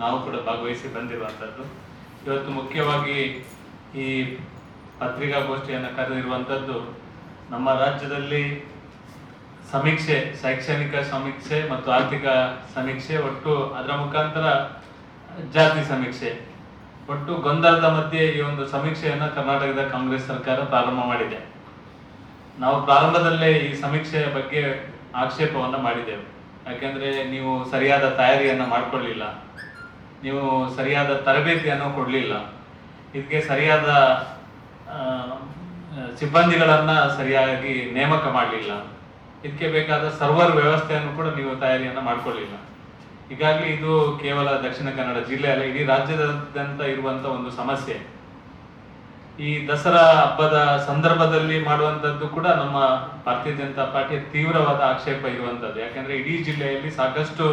ನಾವು ಕೂಡ ಭಾಗವಹಿಸಿ ಬಂದಿರುವಂಥದ್ದು. ಇವತ್ತು ಮುಖ್ಯವಾಗಿ ಈ ಪತ್ರಿಕಾಗೋಷ್ಠಿಯನ್ನು ಕರೆದಿರುವಂಥದ್ದು ನಮ್ಮ ರಾಜ್ಯದಲ್ಲಿ ಸಮೀಕ್ಷೆ, ಶೈಕ್ಷಣಿಕ ಸಮೀಕ್ಷೆ ಮತ್ತು ಆರ್ಥಿಕ ಸಮೀಕ್ಷೆ ಒಟ್ಟು ಅದರ ಮುಖಾಂತರ ಜಾತಿ ಸಮೀಕ್ಷೆ. ಒಟ್ಟು ಗೊಂದಲದ ಮಧ್ಯೆ ಈ ಒಂದು ಸಮೀಕ್ಷೆಯನ್ನು ಕರ್ನಾಟಕದ ಕಾಂಗ್ರೆಸ್ ಸರ್ಕಾರ ಪ್ರಾರಂಭ ಮಾಡಿದೆ. ನಾವು ಪ್ರಾರಂಭದಲ್ಲೇ ಈ ಸಮೀಕ್ಷೆಯ ಬಗ್ಗೆ ಆಕ್ಷೇಪವನ್ನು ಮಾಡಿದೆವು. ಯಾಕೆಂದ್ರೆ ನೀವು ಸರಿಯಾದ ತಯಾರಿಯನ್ನು ಮಾಡಿಕೊಳ್ಳಿಲ್ಲ. ನೀವು ಸರಿಯಾದ ತರಬೇತಿಯನ್ನು ಕೊಡಲಿಲ್ಲ. ಇದಕ್ಕೆ ಸರಿಯಾದ ಸಿಬ್ಬಂದಿಗಳನ್ನು ಸರಿಯಾಗಿ ನೇಮಕ ಮಾಡಲಿಲ್ಲ. ಇದಕ್ಕೆ ಬೇಕಾದ ಸರ್ವರ್ ವ್ಯವಸ್ಥೆಯನ್ನು ಕೂಡ ನೀವು ತಯಾರಿಯನ್ನು ಮಾಡಿಕೊಳ್ಳಿಲ್ಲ ಈಗಾಗಲೇ ಇದು ಕೇವಲ ದಕ್ಷಿಣ ಕನ್ನಡ ಜಿಲ್ಲೆ ಅಲ್ಲ, ಇಡೀ ರಾಜ್ಯದಾದ್ಯಂತ ಇರುವಂಥ ಒಂದು ಸಮಸ್ಯೆ. ಈ ದಸರಾ ಹಬ್ಬದ ಸಂದರ್ಭದಲ್ಲಿ ಮಾಡುವಂತದ್ದು ಕೂಡ ನಮ್ಮ ಭಾರತೀಯ ಜನತಾ ಪಾರ್ಟಿಯ ತೀವ್ರವಾದ ಆಕ್ಷೇಪ ಇರುವಂತದ್ದು ಯಾಕಂದ್ರೆ ಇಡೀ ಜಿಲ್ಲೆಯಲ್ಲಿ ಸಾಕಷ್ಟು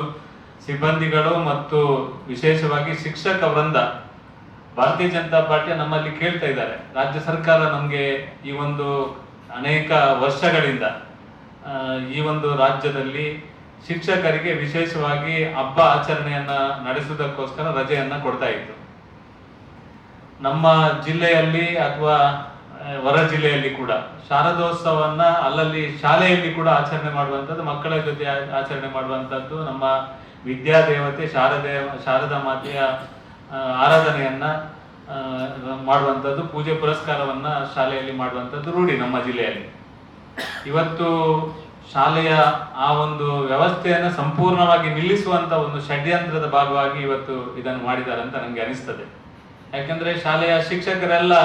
ಸಿಬ್ಬಂದಿಗಳು ಮತ್ತು ವಿಶೇಷವಾಗಿ ಶಿಕ್ಷಕ ವೃಂದ, ಭಾರತೀಯ ಜನತಾ ಪಾರ್ಟಿ ನಮ್ಮಲ್ಲಿ ಕೇಳ್ತಾ ಇದ್ದಾರೆ. ರಾಜ್ಯ ಸರ್ಕಾರ ನಮಗೆ ಈ ಒಂದು ಅನೇಕ ವರ್ಷಗಳಿಂದ ಈ ಒಂದು ರಾಜ್ಯದಲ್ಲಿ ಶಿಕ್ಷಕರಿಗೆ ವಿಶೇಷವಾಗಿ ಹಬ್ಬ ಆಚರಣೆಯನ್ನ ನಡೆಸುವುದಕ್ಕೋಸ್ಕರ ರಜೆಯನ್ನ ಕೊಡ್ತಾ ಇತ್ತು. ನಮ್ಮ ಜಿಲ್ಲೆಯಲ್ಲಿ ಅಥವಾ ಹೊರ ಜಿಲ್ಲೆಯಲ್ಲಿ ಕೂಡ. ಶಾರದೋತ್ಸವನ್ನ ಅಲ್ಲಲ್ಲಿ ಶಾಲೆಯಲ್ಲಿ ಕೂಡ ಆಚರಣೆ ಮಾಡುವಂಥದ್ದು, ಮಕ್ಕಳ ಜೊತೆ ಆಚರಣೆ ಮಾಡುವಂಥದ್ದು, ನಮ್ಮ ವಿದ್ಯಾದೇವತೆ ಶಾರದೆ, ಶಾರದಾ ಮಾತೆಯ ಆರಾಧನೆಯನ್ನ ಮಾಡುವಂತದ್ದು ಮಾಡುವಂಥದ್ದು, ಪೂಜೆ ಪುರಸ್ಕಾರವನ್ನ ಶಾಲೆಯಲ್ಲಿ ಮಾಡುವಂಥದ್ದು ರೂಢಿ ನಮ್ಮ ಜಿಲ್ಲೆಯಲ್ಲಿ. ಇವತ್ತು ಶಾಲೆಯ ಆ ಒಂದು ವ್ಯವಸ್ಥೆಯನ್ನು ಸಂಪೂರ್ಣವಾಗಿ ನಿಲ್ಲಿಸುವಂತ ಒಂದು ಷಡ್ಯಂತ್ರದ ಭಾಗವಾಗಿ ಇವತ್ತು ಇದನ್ನು ಮಾಡಿದ್ದಾರೆ ಅಂತ ನನಗೆ ಅನಿಸ್ತದೆ. ಯಾಕಂದ್ರೆ ಶಾಲೆಯ ಶಿಕ್ಷಕರೆಲ್ಲ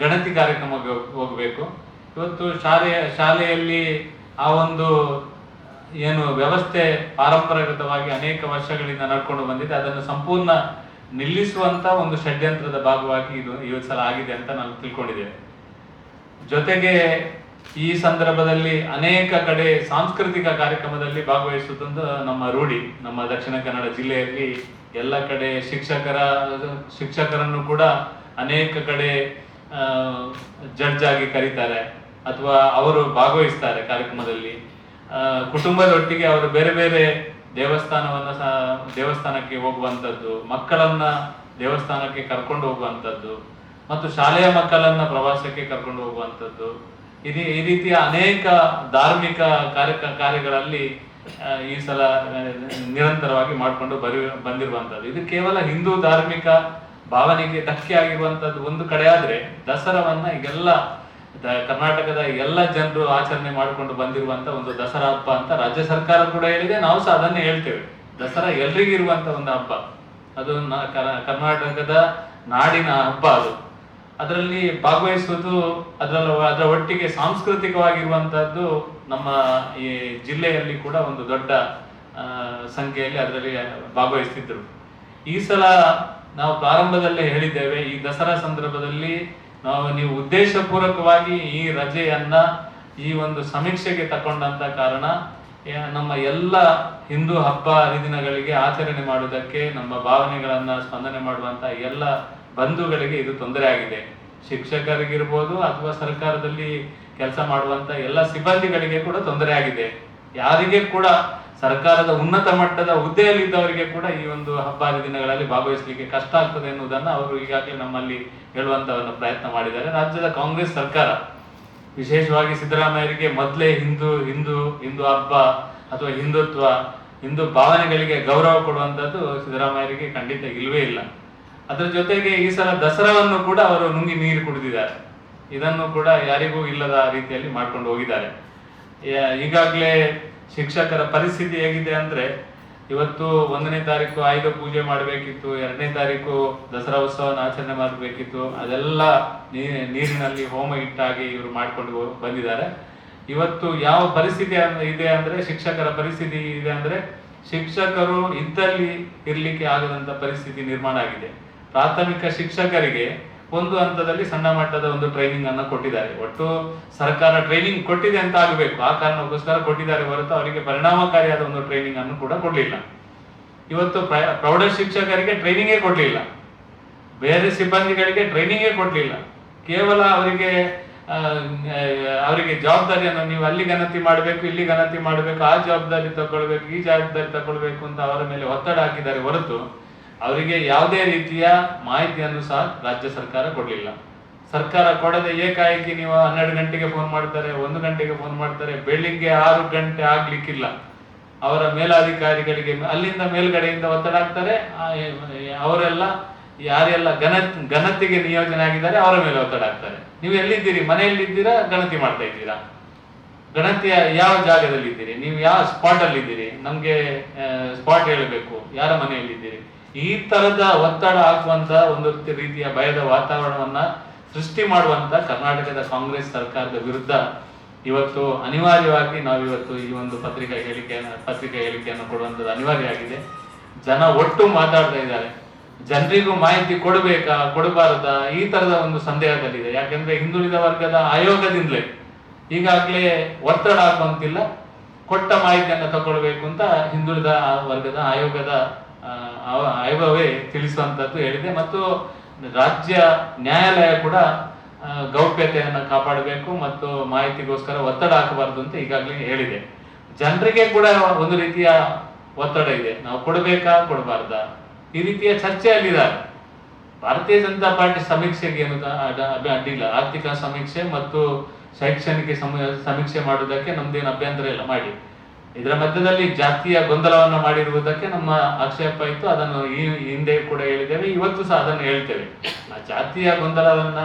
ಗಣತಿ ಕಾರ್ಯಕ್ರಮಕ್ಕೆ ಹೋಗಬೇಕು. ಇವತ್ತು ಶಾಲೆಯ ಶಾಲೆಯಲ್ಲಿ ಆ ಒಂದು ಏನು ವ್ಯವಸ್ಥೆ ಪಾರಂಪರಾಗತವಾಗಿ ಅನೇಕ ವರ್ಷಗಳಿಂದ ನಡ್ಕೊಂಡು ಬಂದಿದೆ. ಅದನ್ನು ಸಂಪೂರ್ಣ ನಿಲ್ಲಿಸುವಂತ ಒಂದು ಷಡ್ಯಂತ್ರದ ಭಾಗವಾಗಿ ಇದು ಇವತ್ತು ಸಲ ಆಗಿದೆ ಅಂತ ನಾನು ತಿಳ್ಕೊಂಡಿದ್ದೇನೆ ಜೊತೆಗೆ ಈ ಸಂದರ್ಭದಲ್ಲಿ ಅನೇಕ ಕಡೆ ಸಾಂಸ್ಕೃತಿಕ ಕಾರ್ಯಕ್ರಮದಲ್ಲಿ ಭಾಗವಹಿಸುತ್ತಂತ ನಮ್ಮ ರೂಢಿ, ನಮ್ಮ ದಕ್ಷಿಣ ಕನ್ನಡ ಜಿಲ್ಲೆಯಲ್ಲಿ ಎಲ್ಲ ಕಡೆ ಶಿಕ್ಷಕರ, ಶಿಕ್ಷಕರನ್ನು ಕೂಡ ಅನೇಕ ಕಡೆ ಜಡ್ಜ್ ಆಗಿ ಕರೀತಾರೆ ಅಥವಾ ಅವರು ಭಾಗವಹಿಸ್ತಾರೆ ಕಾರ್ಯಕ್ರಮದಲ್ಲಿ. ಕುಟುಂಬದೊಟ್ಟಿಗೆ ಅವರು ಬೇರೆ ಬೇರೆ ದೇವಸ್ಥಾನವನ್ನು ಸಹ, ದೇವಸ್ಥಾನಕ್ಕೆ ಹೋಗುವಂಥದ್ದು, ಮಕ್ಕಳನ್ನ ದೇವಸ್ಥಾನಕ್ಕೆ ಕರ್ಕೊಂಡು ಹೋಗುವಂಥದ್ದು ಮತ್ತು ಶಾಲೆಯ ಮಕ್ಕಳನ್ನ ಪ್ರವಾಸಕ್ಕೆ ಕರ್ಕೊಂಡು ಹೋಗುವಂಥದ್ದು. ಈ ರೀತಿಯ ಅನೇಕ ಧಾರ್ಮಿಕ ಕಾರ್ಯ ಕಾರ್ಯಗಳಲ್ಲಿ ಈ ಸಲ ನಿರಂತರವಾಗಿ ಮಾಡಿಕೊಂಡು ಬರಿ, ಬಂದಿರುವಂಥದ್ದು. ಇದು ಕೇವಲ ಹಿಂದೂ ಧಾರ್ಮಿಕ ಭಾವನೆಗೆ ಧಕ್ಕೆ ಆಗಿರುವಂಥದ್ದು ಒಂದು ಕಡೆ ಆದ್ರೆ, ದಸರಾವನ್ನ ಈಗೆಲ್ಲ ಕರ್ನಾಟಕದ ಎಲ್ಲ ಜನರು ಆಚರಣೆ ಮಾಡಿಕೊಂಡು ಬಂದಿರುವಂತ ಒಂದು ದಸರಾ ಹಬ್ಬ ಅಂತ ರಾಜ್ಯ ಸರ್ಕಾರ ಕೂಡ ಹೇಳಿದೆ. ನಾವು ಸಹ ಅದನ್ನೇ ಹೇಳ್ತೇವೆ. ದಸರಾ ಎಲ್ರಿಗೂ ಇರುವಂತ ಒಂದು ಹಬ್ಬ. ಅದು ಕರ್ನಾಟಕದ ನಾಡಿನ ಹಬ್ಬ ಅದು. ಅದರಲ್ಲಿ ಭಾಗವಹಿಸುವುದು ಅದರ ಅದರ ಒಟ್ಟಿಗೆ ಸಾಂಸ್ಕೃತಿಕವಾಗಿರುವಂತಹದ್ದು ನಮ್ಮ ಈ ಜಿಲ್ಲೆಯಲ್ಲಿ ಕೂಡ ಒಂದು ದೊಡ್ಡ ಸಂಖ್ಯೆಯಲ್ಲಿ ಅದರಲ್ಲಿ ಭಾಗವಹಿಸ್ತಿದ್ರು. ಈ ಸಲ ನಾವು ಪ್ರಾರಂಭದಲ್ಲೇ ಹೇಳಿದ್ದೇವೆ, ಈ ದಸರಾ ಸಂದರ್ಭದಲ್ಲಿ ನಾವು, ನೀವು ಉದ್ದೇಶಪೂರ್ವಕವಾಗಿ ಈ ರಜೆಯನ್ನ ಈ ಒಂದು ಸಮೀಕ್ಷೆಗೆ ತಕೊಂಡಂತ ಕಾರಣ ನಮ್ಮ ಎಲ್ಲ ಹಿಂದೂ ಹಬ್ಬ ಹರಿದಿನಗಳಿಗೆ ಆಚರಣೆ ಮಾಡುವುದಕ್ಕೆ, ನಮ್ಮ ಭಾವನೆಗಳನ್ನ ಸ್ಪಂದನೆ ಮಾಡುವಂತ ಎಲ್ಲ ಬಂಧುಗಳಿಗೆ ಇದು ತೊಂದರೆ ಆಗಿದೆ. ಶಿಕ್ಷಕರಿಗಿರ್ಬೋದು ಅಥವಾ ಸರ್ಕಾರದಲ್ಲಿ ಕೆಲಸ ಮಾಡುವಂತ ಎಲ್ಲ ಸಿಬ್ಬಂದಿಗಳಿಗೆ ಕೂಡ ತೊಂದರೆ ಆಗಿದೆ. ಯಾರಿಗೆ ಕೂಡ ಸರ್ಕಾರದ ಉನ್ನತ ಮಟ್ಟದ ಹುದ್ದೆಯಲ್ಲಿದ್ದವರಿಗೆ ಕೂಡ ಈ ಒಂದು ಹಬ್ಬ ಹರಿದಿನಗಳಲ್ಲಿ ಭಾಗವಹಿಸಲಿಕ್ಕೆ ಕಷ್ಟ ಆಗ್ತದೆ ಎನ್ನುವುದನ್ನು ಅವರು ಈಗಾಗಲೇ ನಮ್ಮಲ್ಲಿ ಹೇಳುವಂತ ಒಂದು ಪ್ರಯತ್ನ ಮಾಡಿದ್ದಾರೆ. ರಾಜ್ಯದ ಕಾಂಗ್ರೆಸ್ ಸರ್ಕಾರ, ವಿಶೇಷವಾಗಿ ಸಿದ್ದರಾಮಯ್ಯರಿಗೆ ಮೊದಲೇ ಹಿಂದೂ ಹಿಂದೂ ಹಿಂದೂ ಹಬ್ಬ ಅಥವಾ ಹಿಂದುತ್ವ, ಹಿಂದೂ ಭಾವನೆಗಳಿಗೆ ಗೌರವ ಕೊಡುವಂಥದ್ದು ಸಿದ್ದರಾಮಯ್ಯರಿಗೆ ಖಂಡಿತ ಇಲ್ಲವೇ ಇಲ್ಲ. ಅದರ ಜೊತೆಗೆ ಈ ಸಲ ದಸರಾವನ್ನು ಕೂಡ ಅವರು ನುಂಗಿ ನೀರು ಕುಡಿದಿದ್ದಾರೆ. ಇದನ್ನು ಕೂಡ ಯಾರಿಗೂ ಇಲ್ಲದ ರೀತಿಯಲ್ಲಿ ಮಾಡ್ಕೊಂಡು ಹೋಗಿದ್ದಾರೆ. ಈಗಾಗಲೇ ಶಿಕ್ಷಕರ ಪರಿಸ್ಥಿತಿ ಹೇಗಿದೆ ಅಂದ್ರೆ, ಇವತ್ತು ಒಂದನೇ ತಾರೀಕು ಆಯುಧ ಪೂಜೆ ಮಾಡಬೇಕಿತ್ತು, ಎರಡನೇ ತಾರೀಕು ದಸರಾ ಉತ್ಸವನ ಆಚರಣೆ ಮಾಡಬೇಕಿತ್ತು, ಅದೆಲ್ಲ ನೀರಿನಲ್ಲಿ ಹೋಮ ಇಟ್ಟಾಗಿ ಇವರು ಮಾಡ್ಕೊಂಡು ಬಂದಿದ್ದಾರೆ. ಇವತ್ತು ಯಾವ ಪರಿಸ್ಥಿತಿ ಇದೆ ಅಂದ್ರೆ, ಶಿಕ್ಷಕರ ಪರಿಸ್ಥಿತಿ ಇದೆ ಅಂದ್ರೆ, ಶಿಕ್ಷಕರು ಇದ್ದಲ್ಲಿ ಇರಲಿಕ್ಕೆ ಆಗದಂತ ಪರಿಸ್ಥಿತಿ ನಿರ್ಮಾಣ ಆಗಿದೆ. ಪ್ರಾಥಮಿಕ ಶಿಕ್ಷಕರಿಗೆ ಒಂದು ಹಂತದಲ್ಲಿ ಸಣ್ಣ ಮಟ್ಟದ ಒಂದು ಟ್ರೈನಿಂಗ್ ಅನ್ನು ಕೊಟ್ಟಿದ್ದಾರೆ. ಒಟ್ಟು ಸರ್ಕಾರ ಟ್ರೈನಿಂಗ್ ಕೊಟ್ಟಿದೆ ಅಂತ ಆಗಬೇಕು. ಆ ಕಾರಣಕ್ಕೋಸ್ಕರ ಕೊಟ್ಟಿದ್ದಾರೆ ಹೊರತು ಅವರಿಗೆ ಪರಿಣಾಮಕಾರಿಯಾದ ಒಂದು ಟ್ರೈನಿಂಗ್ ಅನ್ನು ಕೂಡ ಕೊಡಲಿಲ್ಲ. ಇವತ್ತು ಪ್ರ- ಪ್ರೌಢ ಶಿಕ್ಷಕರಿಗೆ ಟ್ರೈನಿಂಗೇ ಕೊಡಲಿಲ್ಲ. ಬೇರೆ ಸಿಬ್ಬಂದಿಗಳಿಗೆ ಟ್ರೈನಿಂಗೇ ಕೊಡಲಿಲ್ಲ. ಕೇವಲ ಅವರಿಗೆ ಅವರಿಗೆ ಜವಾಬ್ದಾರಿಯನ್ನು ನೀವು ಅಲ್ಲಿ ಗಣತಿ ಮಾಡಬೇಕು, ಇಲ್ಲಿ ಗಣತಿ ಮಾಡಬೇಕು, ಆ ಜವಾಬ್ದಾರಿ ತಗೊಳ್ಬೇಕು, ಈ ಜವಾಬ್ದಾರಿ ತಗೊಳ್ಬೇಕು ಅಂತ ಅವರ ಮೇಲೆ ಒತ್ತಡ ಹಾಕಿದ್ದಾರೆ ಹೊರತು ಅವರಿಗೆ ಯಾವುದೇ ರೀತಿಯ ಮಾಹಿತಿಯನ್ನು ಸಹ ರಾಜ್ಯ ಸರ್ಕಾರ ಕೊಡಲಿಲ್ಲ. ಸರ್ಕಾರ ಕೊಡದೆ ಏಕಾಏಕಿ ನೀವು ಹನ್ನೆರಡು ಗಂಟೆಗೆ ಫೋನ್ ಮಾಡ್ತಾರೆ, ಒಂದು ಗಂಟೆಗೆ ಫೋನ್ ಮಾಡ್ತಾರೆ, ಬೆಳಿಗ್ಗೆ ಆರು ಗಂಟೆ ಆಗ್ಲಿಕ್ಕಿಲ್ಲ. ಅವರ ಮೇಲಾಧಿಕಾರಿಗಳಿಗೆ ಅಲ್ಲಿಂದ ಮೇಲ್ಗಡೆಯಿಂದ ಒತ್ತಡ ಆಗ್ತಾರೆ ಅವರೆಲ್ಲ ಯಾರೆಲ್ಲ ಘನ, ಘನತೆಗೆ ನಿಯೋಜನೆ ಆಗಿದ್ದಾರೆ, ಅವರ ಮೇಲೆ ಒತ್ತಡ ಆಗ್ತಾರೆ ನೀವು ಎಲ್ಲಿದ್ದೀರಿ? ಮನೆಯಲ್ಲಿದ್ದೀರಾ? ಗಣತಿ ಮಾಡ್ತಾ ಇದ್ದೀರಾ? ಗಣತಿಯ ಯಾವ ಜಾಗದಲ್ಲಿ ಇದ್ದೀರಿ ನೀವು ಯಾವ ಸ್ಪಾಟ್ ಅಲ್ಲಿ ಇದ್ದೀರಿ ನಮ್ಗೆ ಸ್ಪಾಟ್ ಹೇಳಬೇಕು. ಯಾರ ಮನೆಯಲ್ಲಿದ್ದೀರಿ? ಈ ತರದ ಒತ್ತಡ ಹಾಕುವಂತ ಒಂದು ರೀತಿಯ ಭಯದ ವಾತಾವರಣವನ್ನ ಸೃಷ್ಟಿ ಮಾಡುವಂತ ಕರ್ನಾಟಕದ ಕಾಂಗ್ರೆಸ್ ಸರ್ಕಾರದ ವಿರುದ್ಧ ಇವತ್ತು ಅನಿವಾರ್ಯವಾಗಿ ನಾವು ಇವತ್ತು ಈ ಒಂದು ಪತ್ರಿಕಾ ಹೇಳಿಕೆಯನ್ನು ಪತ್ರಿಕಾ ಹೇಳಿಕೆಯನ್ನು ಕೊಡುವಂಥದ್ದು ಅನಿವಾರ್ಯ ಆಗಿದೆ. ಜನ ಒಟ್ಟು ಮಾತಾಡ್ತಾ ಇದ್ದಾರೆ. ಜನರಿಗೂ ಮಾಹಿತಿ ಕೊಡಬೇಕಾ, ಕೊಡಬಾರದಾ? ಈ ತರದ ಒಂದು ಸಂದೇಹದಲ್ಲಿದೆ. ಯಾಕಂದ್ರೆ ಹಿಂದುಳಿದ ವರ್ಗದ ಆಯೋಗದಿಂದಲೇ ಈಗಾಗಲೇ ಒತ್ತಡ ಆಗುವಂತಿಲ್ಲ ಕೊಟ್ಟ ಮಾಹಿತಿಯನ್ನು ತಗೊಳ್ಬೇಕು ಅಂತ ಹಿಂದುಳಿದ ವರ್ಗದ ಆಯೋಗದ ಆಯೋಗವೇ ತಿಳಿಸುವಂತದ್ದು ಹೇಳಿದೆ. ಮತ್ತು ರಾಜ್ಯ ನ್ಯಾಯಾಲಯ ಕೂಡ ಗೌಪ್ಯತೆಯನ್ನು ಕಾಪಾಡಬೇಕು ಮತ್ತು ಮಾಹಿತಿಗೋಸ್ಕರ ಒತ್ತಡ ಹಾಕಬಾರದು ಅಂತ ಈಗಾಗಲೇ ಹೇಳಿದೆ. ಜನರಿಗೆ ಕೂಡ ಒಂದು ರೀತಿಯ ಒತ್ತಡ ಇದೆ. ನಾವು ಕೊಡಬೇಕಾ, ಕೊಡಬಾರ್ದ? ಈ ರೀತಿಯ ಚರ್ಚೆಯಲ್ಲಿದ್ದಾರೆ. ಭಾರತೀಯ ಜನತಾ ಪಾರ್ಟಿ ಸಮೀಕ್ಷೆಗೆ ಏನು ಅಡ್ಡ- ಅಡ್ಡಿಲ್ಲ. ಆರ್ಥಿಕ ಸಮೀಕ್ಷೆ ಮತ್ತು ಶೈಕ್ಷಣಿಕ ಸಮ- ಸಮೀಕ್ಷೆ ಮಾಡುವುದಕ್ಕೆ ನಮ್ದೇನು ಅಭ್ಯಂತರ ಇಲ್ಲ. ಮಾಡಿ. ಇದರ ಮಧ್ಯದಲ್ಲಿ ಜಾತಿಯ ಗೊಂದಲವನ್ನು ಮಾಡಿರುವುದಕ್ಕೆ ನಮ್ಮ ಆಕ್ಷೇಪ ಇತ್ತು. ಅದನ್ನು ಈ ಹಿಂದೆ ಕೂಡ ಹೇಳಿದ್ದೇವೆ, ಇವತ್ತು ಸಹ ಅದನ್ನು ಹೇಳ್ತೇವೆ. ಆ ಜಾತಿಯ ಗೊಂದಲವನ್ನ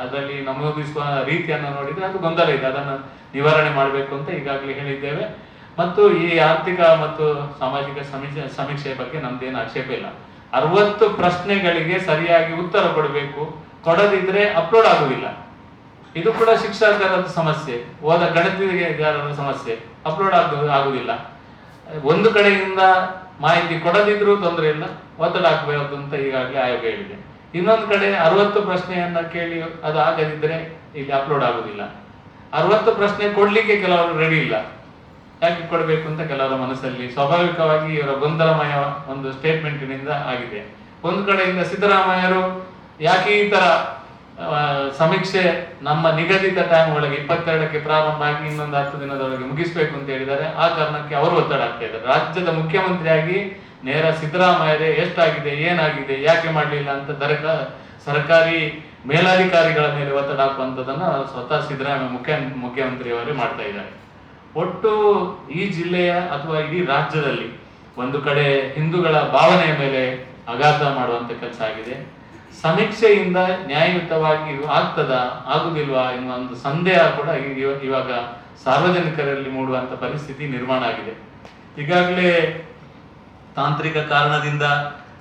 ಅದರಲ್ಲಿ ನಮೂದಿಸುವ ರೀತಿಯನ್ನು ನೋಡಿದ್ರೆ ಅದು ಗೊಂದಲ ಇದೆ. ಅದನ್ನು ನಿವಾರಣೆ ಮಾಡಬೇಕು ಅಂತ ಈಗಾಗಲೇ ಹೇಳಿದ್ದೇವೆ. ಮತ್ತು ಈ ಆರ್ಥಿಕ ಮತ್ತು ಸಾಮಾಜಿಕ ಸಮೀಕ್ಷೆ ಸಮೀಕ್ಷೆಯ ಬಗ್ಗೆ ನಮ್ದೇನು ಆಕ್ಷೇಪ ಇಲ್ಲ. ಅರವತ್ತು ಪ್ರಶ್ನೆಗಳಿಗೆ ಸರಿಯಾಗಿ ಉತ್ತರ ಕೊಡಬೇಕು. ಕೊಡದಿದ್ರೆ ಅಪ್ಲೋಡ್ ಆಗುವುದಿಲ್ಲ. ಇದು ಕೂಡ ಶಿಕ್ಷಕರ ಸಮಸ್ಯೆ. ಓದ ಗಣಿತಗಾರರ ಸಮಸ್ಯೆ. ಅಪ್ಲೋಡ್ ಆಗ ಆಗುದಿಲ್ಲ. ಒಂದು ಕಡೆಯಿಂದ ಮಾಹಿತಿ ಕೊಡದಿದ್ರೂ ತೊಂದರೆ ಇಲ್ಲ, ಒತ್ತಡ ಹಾಕಬೇಕು ಅಂತ ಈಗಾಗಲೇ ಆಯೋಗ ಹೇಳಿದೆ. ಇನ್ನೊಂದು ಕಡೆ ಅರವತ್ತು ಪ್ರಶ್ನೆಯನ್ನ ಕೇಳಿ ಅದು ಆಗದಿದ್ರೆ ಇಲ್ಲಿ ಅಪ್ಲೋಡ್ ಆಗುದಿಲ್ಲ. ಅರವತ್ತು ಪ್ರಶ್ನೆ ಕೊಡ್ಲಿಕ್ಕೆ ಕೆಲವರು ರೆಡಿ ಇಲ್ಲ. ಯಾಕೆ ಕೊಡಬೇಕು ಅಂತ ಕೆಲವರ ಮನಸ್ಸಲ್ಲಿ ಸ್ವಾಭಾವಿಕವಾಗಿ ಇವರ ಗೊಂದಲಮಯ ಒಂದು ಸ್ಟೇಟ್ಮೆಂಟಿನಿಂದ ಆಗಿದೆ. ಒಂದು ಕಡೆಯಿಂದ ಸಿದ್ದರಾಮಯ್ಯರು ಯಾಕೆ ಈ ತರ ಸಮೀಕ್ಷೆ ನಮ್ಮ ನಿಗದಿತ ಟೈಮ್ ಒಳಗೆ ಇಪ್ಪತ್ತೆರಡಕ್ಕೆ ಪ್ರಾರಂಭ ಆಗಿ ಇನ್ನೊಂದು ಹತ್ತು ದಿನದೊಳಗೆ ಮುಗಿಸ್ಬೇಕು ಅಂತ ಹೇಳಿದ್ದಾರೆ. ಆ ಕಾರಣಕ್ಕೆ ಅವರು ಒತ್ತಡ ಆಗ್ತಾ ಇದ್ದಾರೆ. ರಾಜ್ಯದ ಮುಖ್ಯಮಂತ್ರಿಯಾಗಿ ನೇರ ಸಿದ್ದರಾಮಯ್ಯರೇ ಎಷ್ಟಾಗಿದೆ, ಏನಾಗಿದೆ, ಯಾಕೆ ಮಾಡಲಿಲ್ಲ ಅಂತ ದರಕ, ಸರ್ಕಾರಿ ಮೇಲಾಧಿಕಾರಿಗಳ ಮೇಲೆ ಒತ್ತಡ ಹಾಕುವಂಥದ್ದನ್ನ ಸ್ವತಃ ಸಿದ್ದರಾಮಯ್ಯ ಮುಖ್ಯ, ಮುಖ್ಯಮಂತ್ರಿಯವರೇ ಮಾಡ್ತಾ ಇದ್ದಾರೆ. ಒಟ್ಟು ಈ ಜಿಲ್ಲೆಯ ಅಥವಾ ಇಡೀ ರಾಜ್ಯದಲ್ಲಿ ಒಂದು ಕಡೆ ಹಿಂದೂಗಳ ಭಾವನೆಯ ಮೇಲೆ ಆಘಾತ ಮಾಡುವಂತ ಕೆಲಸ ಆಗಿದೆ. ಸಮೀಕ್ಷೆಯಿಂದ ನ್ಯಾಯಯುತವಾಗಿ ಆಗ್ತದ, ಆಗುದಿಲ್ವಾ ಎನ್ನುವ ಒಂದು ಸಂದೇಹ ಕೂಡ ಇವ- ಇವಾಗ ಸಾರ್ವಜನಿಕರಲ್ಲಿ ಮೂಡುವಂತ ಪರಿಸ್ಥಿತಿ ನಿರ್ಮಾಣ ಆಗಿದೆ. ಈಗಾಗಲೇ ತಾಂತ್ರಿಕ ಕಾರಣದಿಂದ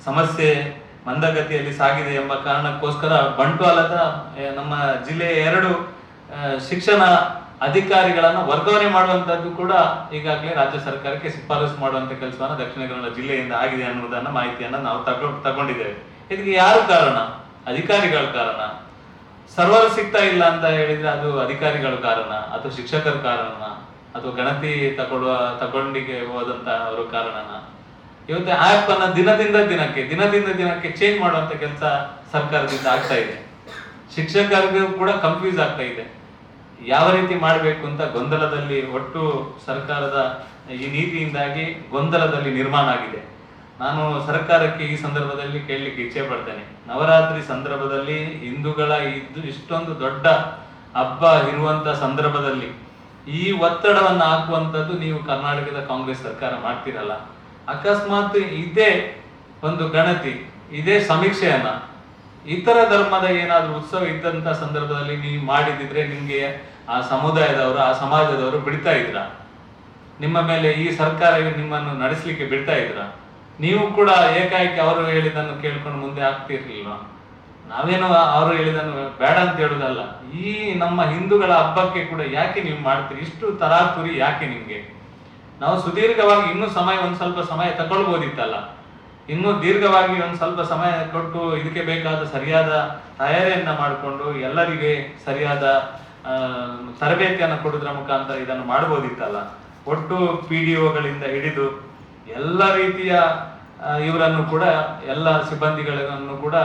ಸಮಸ್ಯೆ ಮಂದಗತಿಯಲ್ಲಿ ಸಾಗಿದೆ ಎಂಬ ಕಾರಣಕ್ಕೋಸ್ಕರ ಬಂಟ್ವಾಲದ ನಮ್ಮ ಜಿಲ್ಲೆಯ ಎರಡು ಶಿಕ್ಷಣ ಅಧಿಕಾರಿಗಳನ್ನ ವರ್ಗಾವಣೆ ಮಾಡುವಂತದ್ದು ಕೂಡ ಈಗಾಗಲೇ ರಾಜ್ಯ ಸರ್ಕಾರಕ್ಕೆ ಶಿಫಾರಸು ಮಾಡುವಂತ ಕೆಲಸವನ್ನು ದಕ್ಷಿಣ ಕನ್ನಡ ಜಿಲ್ಲೆಯಿಂದ ಆಗಿದೆ ಅನ್ನುವುದನ್ನ ಮಾಹಿತಿಯನ್ನ ನಾವು ತಗೊ ತಗೊಂಡಿದ್ದೇವೆ. ಇದಕ್ಕೆ ಯಾರು ಕಾರಣ? ಅಧಿಕಾರಿಗಳ ಕಾರಣ? ಸರ್ವರ್ ಸಿಗ್ತಾ ಇಲ್ಲ ಅಂತ ಹೇಳಿದ್ರೆ ಅದು ಅಧಿಕಾರಿಗಳ ಕಾರಣ ಅಥವಾ ಶಿಕ್ಷಕರ ಕಾರಣ ಅಥವಾ ಗಣತಿ ತಗೊಳ್ಳುವ, ತಗೊಂಡಿಗೆ ಹೋದಂತ ಅವರ ಕಾರಣನ? ಇವತ್ತು ಆಪ್ ಅನ್ನ ದಿನದಿಂದ ದಿನಕ್ಕೆ ದಿನದಿಂದ ದಿನಕ್ಕೆ ಚೇಂಜ್ ಮಾಡುವಂತ ಕೆಲಸ ಸರ್ಕಾರದಿಂದ ಆಗ್ತಾ ಇದೆ. ಶಿಕ್ಷಕರಿಗೂ ಕೂಡ ಕನ್ಫ್ಯೂಸ್ ಆಗ್ತಾ ಇದೆ. ಯಾವ ರೀತಿ ಮಾಡಬೇಕು ಅಂತ ಗೊಂದಲದಲ್ಲಿ ಒಟ್ಟು ಸರ್ಕಾರದ ಈ ನೀತಿಯಿಂದಾಗಿ ಗೊಂದಲದಲ್ಲಿ ನಿರ್ಮಾಣ ಆಗಿದೆ. ನಾನು ಸರ್ಕಾರಕ್ಕೆ ಈ ಸಂದರ್ಭದಲ್ಲಿ ಕೇಳಲಿಕ್ಕೆ ಇಚ್ಛೆ ಪಡ್ತೇನೆ. ನವರಾತ್ರಿ ಸಂದರ್ಭದಲ್ಲಿ ಹಿಂದೂಗಳ ಇದ್ದು ಇಷ್ಟೊಂದು ದೊಡ್ಡ ಹಬ್ಬ ಇರುವಂತ ಸಂದರ್ಭದಲ್ಲಿ ಈ ಒತ್ತಡವನ್ನು ಹಾಕುವಂಥದ್ದು ನೀವು ಕರ್ನಾಟಕದ ಕಾಂಗ್ರೆಸ್ ಸರ್ಕಾರ ಮಾಡ್ತಿರಲ್ಲ. ಅಕಸ್ಮಾತ್ ಇದೇ ಒಂದು ಗಣತಿ, ಇದೇ ಸಮೀಕ್ಷೆಯನ್ನ, ಇತರ ಧರ್ಮದ ಏನಾದರೂ ಉತ್ಸವ ಇದ್ದಂತ ಸಂದರ್ಭದಲ್ಲಿ ನೀವು ಮಾಡಿದಿದ್ರೆ ನಿಮಗೆ ಆ ಸಮುದಾಯದವರು, ಆ ಸಮಾಜದವರು ಬಿಡ್ತಾ ಇದ್ರ? ನಿಮ್ಮ ಮೇಲೆ ಈ ಸರ್ಕಾರ ನಿಮ್ಮನ್ನು ನಡೆಸಲಿಕ್ಕೆ ಬಿಡ್ತಾ ಇದ್ರ? ನೀವು ಕೂಡ ಏಕಾಏಕಿ ಅವರು ಹೇಳಿದ್ದನ್ನು ಕೇಳ್ಕೊಂಡು ಮುಂದೆ ಆಗ್ತಿರ್ಲಿಲ್ಲ ನಾವೇನು ಅವರು ಹೇಳಿದನ್ನು ಬೇಡ ಅಂತ ಹೇಳುದಲ್ಲ. ಈ ನಮ್ಮ ಹಿಂದೂಗಳ ಹಬ್ಬಕ್ಕೆ ಕೂಡ ಯಾಕೆ ನೀವು ಮಾಡ್ತೀರಿ? ಇಷ್ಟು ತರಾತುರಿ ಯಾಕೆ ನಿಮ್ಗೆ? ನಾವು ಸುದೀರ್ಘವಾಗಿ ಇನ್ನೂ ಸಮಯ ಒಂದ್ ಸ್ವಲ್ಪ ಸಮಯ ತಗೊಳ್ಬೋದಿತ್ತಲ್ಲ ಇನ್ನೂ ದೀರ್ಘವಾಗಿ ಒಂದು ಸ್ವಲ್ಪ ಸಮಯ ಕೊಟ್ಟು ಇದಕ್ಕೆ ಬೇಕಾದ ಸರಿಯಾದ ತಯಾರಿಯನ್ನ ಮಾಡಿಕೊಂಡು ಎಲ್ಲರಿಗೆ ಸರಿಯಾದ ತರಬೇತಿಯನ್ನು ಕೊಡೋದ್ರ ಮುಖಾಂತರ ಇದನ್ನು ಮಾಡ್ಬೋದಿತ್ತಲ್ಲ. ಒಟ್ಟು ಪಿ ಡಿ ಒಗಳಿಂದ ಹಿಡಿದು ಎಲ್ಲ ರೀತಿಯ ಇವರನ್ನು ಕೂಡ, ಎಲ್ಲ ಸಿಬ್ಬಂದಿಗಳನ್ನು ಕೂಡ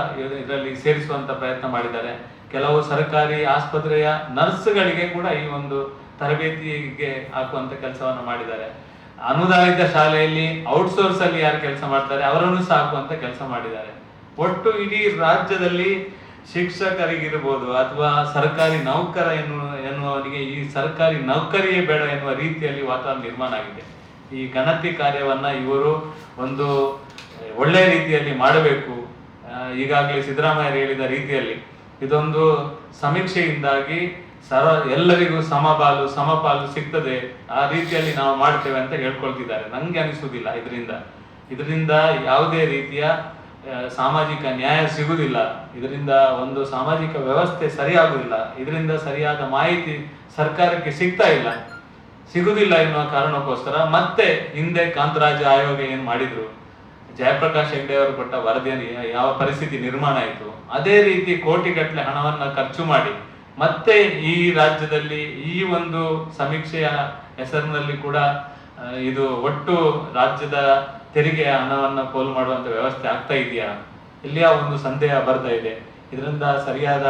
ಇದರಲ್ಲಿ ಸೇರಿಸುವಂತ ಪ್ರಯತ್ನ ಮಾಡಿದ್ದಾರೆ. ಕೆಲವು ಸರ್ಕಾರಿ ಆಸ್ಪತ್ರೆಯ ನರ್ಸ್ಗಳಿಗೆ ಕೂಡ ಈ ಒಂದು ತರಬೇತಿಗೆ ಹಾಕುವಂತ ಕೆಲಸವನ್ನು ಮಾಡಿದ್ದಾರೆ. ಅನುದಾನಿತ ಶಾಲೆಯಲ್ಲಿ ಔಟ್ಸೋರ್ಸ್ ಅಲ್ಲಿ ಯಾರು ಕೆಲಸ ಮಾಡ್ತಾರೆ, ಅವರನ್ನು ಸಾಕುವಂತ ಕೆಲಸ ಮಾಡಿದ್ದಾರೆ. ಒಟ್ಟು ಇಡೀ ರಾಜ್ಯದಲ್ಲಿ ಶಿಕ್ಷಕರಿಗಿರ್ಬೋದು ಅಥವಾ ಸರ್ಕಾರಿ ನೌಕರ ಎನ್ನುವ ಎನ್ನುವವರಿಗೆ ಈ ಸರ್ಕಾರಿ ನೌಕರಿಯೇ ಬೇಡ ಎನ್ನುವ ರೀತಿಯಲ್ಲಿ ವಾತಾವರಣ ನಿರ್ಮಾಣ ಆಗಿದೆ. ಈ ಗಣತಿ ಕಾರ್ಯವನ್ನ ಇವರು ಒಂದು ಒಳ್ಳೆಯ ರೀತಿಯಲ್ಲಿ ಮಾಡಬೇಕು. ಈಗಾಗಲೇ ಸಿದ್ದರಾಮಯ್ಯ ಹೇಳಿದ ರೀತಿಯಲ್ಲಿ ಇದೊಂದು ಸಮೀಕ್ಷೆಯಿಂದಾಗಿ ಸರ, ಎಲ್ಲರಿಗೂ ಸಮಪಾಲು ಸಮಪಾಲು ಸಿಗ್ತದೆ. ಆ ರೀತಿಯಲ್ಲಿ ನಾವು ಮಾಡ್ತೇವೆ ಅಂತ ಹೇಳ್ಕೊಳ್ತಿದ್ದಾರೆ. ನಂಗೆ ಅನಿಸುವುದಿಲ್ಲ ಇದರಿಂದ. ಇದರಿಂದ ಯಾವುದೇ ರೀತಿಯ ಸಾಮಾಜಿಕ ನ್ಯಾಯ ಸಿಗುವುದಿಲ್ಲ. ಇದರಿಂದ ಒಂದು ಸಾಮಾಜಿಕ ವ್ಯವಸ್ಥೆ ಸರಿಯಾಗುವುದಿಲ್ಲ. ಇದರಿಂದ ಸರಿಯಾದ ಮಾಹಿತಿ ಸರ್ಕಾರಕ್ಕೆ ಸಿಗ್ತಾ ಇಲ್ಲ. ಸಿಗುದಿಲ್ಲ ಎನ್ನುವ ಕಾರಣಕ್ಕೋಸ್ಕರ ಮತ್ತೆ ಹಿಂದೆ ಕಾಂತರಾಜ ಆಯೋಗ ಏನ್ ಮಾಡಿದ್ರು? ಜಯಪ್ರಕಾಶ್ ಹೆಗ್ಡೆ ಅವರು ಕೊಟ್ಟ ವರದಿಯಲ್ಲಿ ಯಾವ ಪರಿಸ್ಥಿತಿ ನಿರ್ಮಾಣ ಆಯಿತು? ಅದೇ ರೀತಿ ಕೋಟಿಗಟ್ಟಲೆ ಹಣವನ್ನ ಖರ್ಚು ಮಾಡಿ ಮತ್ತೆ ಈ ರಾಜ್ಯದಲ್ಲಿ ಈ ಒಂದು ಸಮೀಕ್ಷೆಯ ಹೆಸರಿನಲ್ಲಿ ಕೂಡ ಇದು ಒಟ್ಟು ರಾಜ್ಯದ ತೆರಿಗೆಯ ಹಣವನ್ನ ಪೋಲು ಮಾಡುವಂತ ವ್ಯವಸ್ಥೆ ಆಗ್ತಾ ಇದೆಯಾ? ಇಲ್ಲಿಯ ಒಂದು ಸಂದೇಹ ಬರ್ತಾ ಇದೆ. ಇದರಿಂದ ಸರಿಯಾದ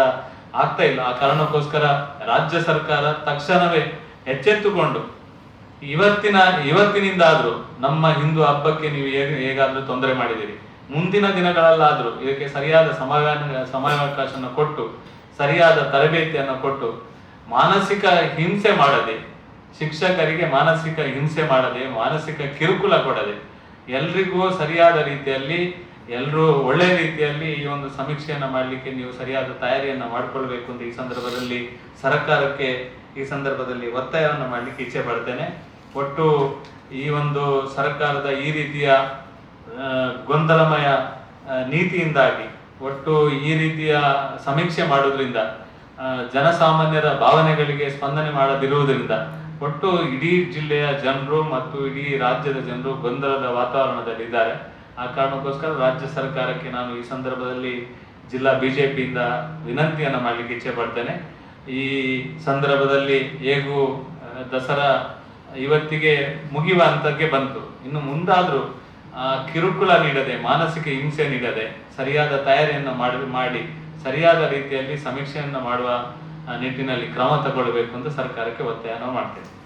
ಆಗ್ತಾ ಇಲ್ಲ. ಆ ಕಾರಣಕ್ಕೋಸ್ಕರ ರಾಜ್ಯ ಸರ್ಕಾರ ತಕ್ಷಣವೇ ಎಚ್ಚೆತ್ತುಕೊಂಡು. ಇವತ್ತಿನ, ಇವತ್ತಿನಿಂದಾದರೂ ನಮ್ಮ ಹಿಂದೂ ಹಬ್ಬಕ್ಕೆ ನೀವು ಹೇಗೆ, ಹೇಗಾದರೂ ತೊಂದರೆ ಮಾಡಿದಿರಿ ಮುಂದಿನ ದಿನಗಳಲ್ಲಾದರೂ ಇದಕ್ಕೆ ಸರಿಯಾದ ಸಮಯ ಸಮಯಾವಕಾಶನ ಕೊಟ್ಟು, ಸರಿಯಾದ ತರಬೇತಿಯನ್ನು ಕೊಟ್ಟು, ಮಾನಸಿಕ ಹಿಂಸೆ ಮಾಡದೆ, ಶಿಕ್ಷಕರಿಗೆ ಮಾನಸಿಕ ಹಿಂಸೆ ಮಾಡದೆ, ಮಾನಸಿಕ ಕಿರುಕುಳ ಕೊಡದೆ, ಎಲ್ರಿಗೂ ಸರಿಯಾದ ರೀತಿಯಲ್ಲಿ ಎಲ್ಲರೂ ಒಳ್ಳೆ ರೀತಿಯಲ್ಲಿ ಈ ಒಂದು ಸಮೀಕ್ಷೆಯನ್ನು ಮಾಡಲಿಕ್ಕೆ ನೀವು ಸರಿಯಾದ ತಯಾರಿಯನ್ನು ಮಾಡಿಕೊಳ್ಬೇಕು ಅಂತ ಈ ಸಂದರ್ಭದಲ್ಲಿ ಸರ್ಕಾರಕ್ಕೆ ಈ ಸಂದರ್ಭದಲ್ಲಿ ಒತ್ತಾಯವನ್ನು ಮಾಡಲಿಕ್ಕೆ ಇಚ್ಛೆ ಪಡ್ತೇನೆ. ಒಟ್ಟು ಈ ಒಂದು ಸರ್ಕಾರದ ಈ ರೀತಿಯ ಗೊಂದಲಮಯ ನೀತಿಯಿಂದಾಗಿ, ಒಟ್ಟು ಈ ರೀತಿಯ ಸಮೀಕ್ಷೆ ಮಾಡೋದ್ರಿಂದ ಜನಸಾಮಾನ್ಯರ ಭಾವನೆಗಳಿಗೆ ಸ್ಪಂದನೆ ಮಾಡದಿರುವುದರಿಂದ, ಒಟ್ಟು ಇಡೀ ಜಿಲ್ಲೆಯ ಜನರು ಮತ್ತು ಇಡೀ ರಾಜ್ಯದ ಜನರು ಗೊಂದಲದ ವಾತಾವರಣದಲ್ಲಿದ್ದಾರೆ. ಆ ಕಾರಣಕ್ಕೋಸ್ಕರ ರಾಜ್ಯ ಸರ್ಕಾರಕ್ಕೆ ನಾನು ಈ ಸಂದರ್ಭದಲ್ಲಿ ಜಿಲ್ಲಾ ಬಿಜೆಪಿಯಿಂದ ವಿನಂತಿಯನ್ನು ಮಾಡಲಿಕ್ಕೆ ಇಚ್ಛೆ ಪಡ್ತೇನೆ. ಈ ಸಂದರ್ಭದಲ್ಲಿ ಹೇಗೂ ದಸರಾ ಇವತ್ತಿಗೆ ಮುಗಿಯುವ ಹಂತಕ್ಕೆ ಬಂತು. ಇನ್ನು ಮುಂದಾದರೂ ಕಿರುಕುಳ ನೀಡದೆ, ಮಾನಸಿಕ ಹಿಂಸೆ ನೀಡದೆ, ಸರಿಯಾದ ತಯಾರಿಯನ್ನು ಮಾಡಿ ಮಾಡಿ, ಸರಿಯಾದ ರೀತಿಯಲ್ಲಿ ಸಮೀಕ್ಷೆಯನ್ನು ಮಾಡುವ ನಿಟ್ಟಿನಲ್ಲಿ ಕ್ರಮ ತಗೊಳ್ಬೇಕು ಅಂತ ಸರ್ಕಾರಕ್ಕೆ ಒತ್ತಾಯನ ಮಾಡ್ತೇನೆ.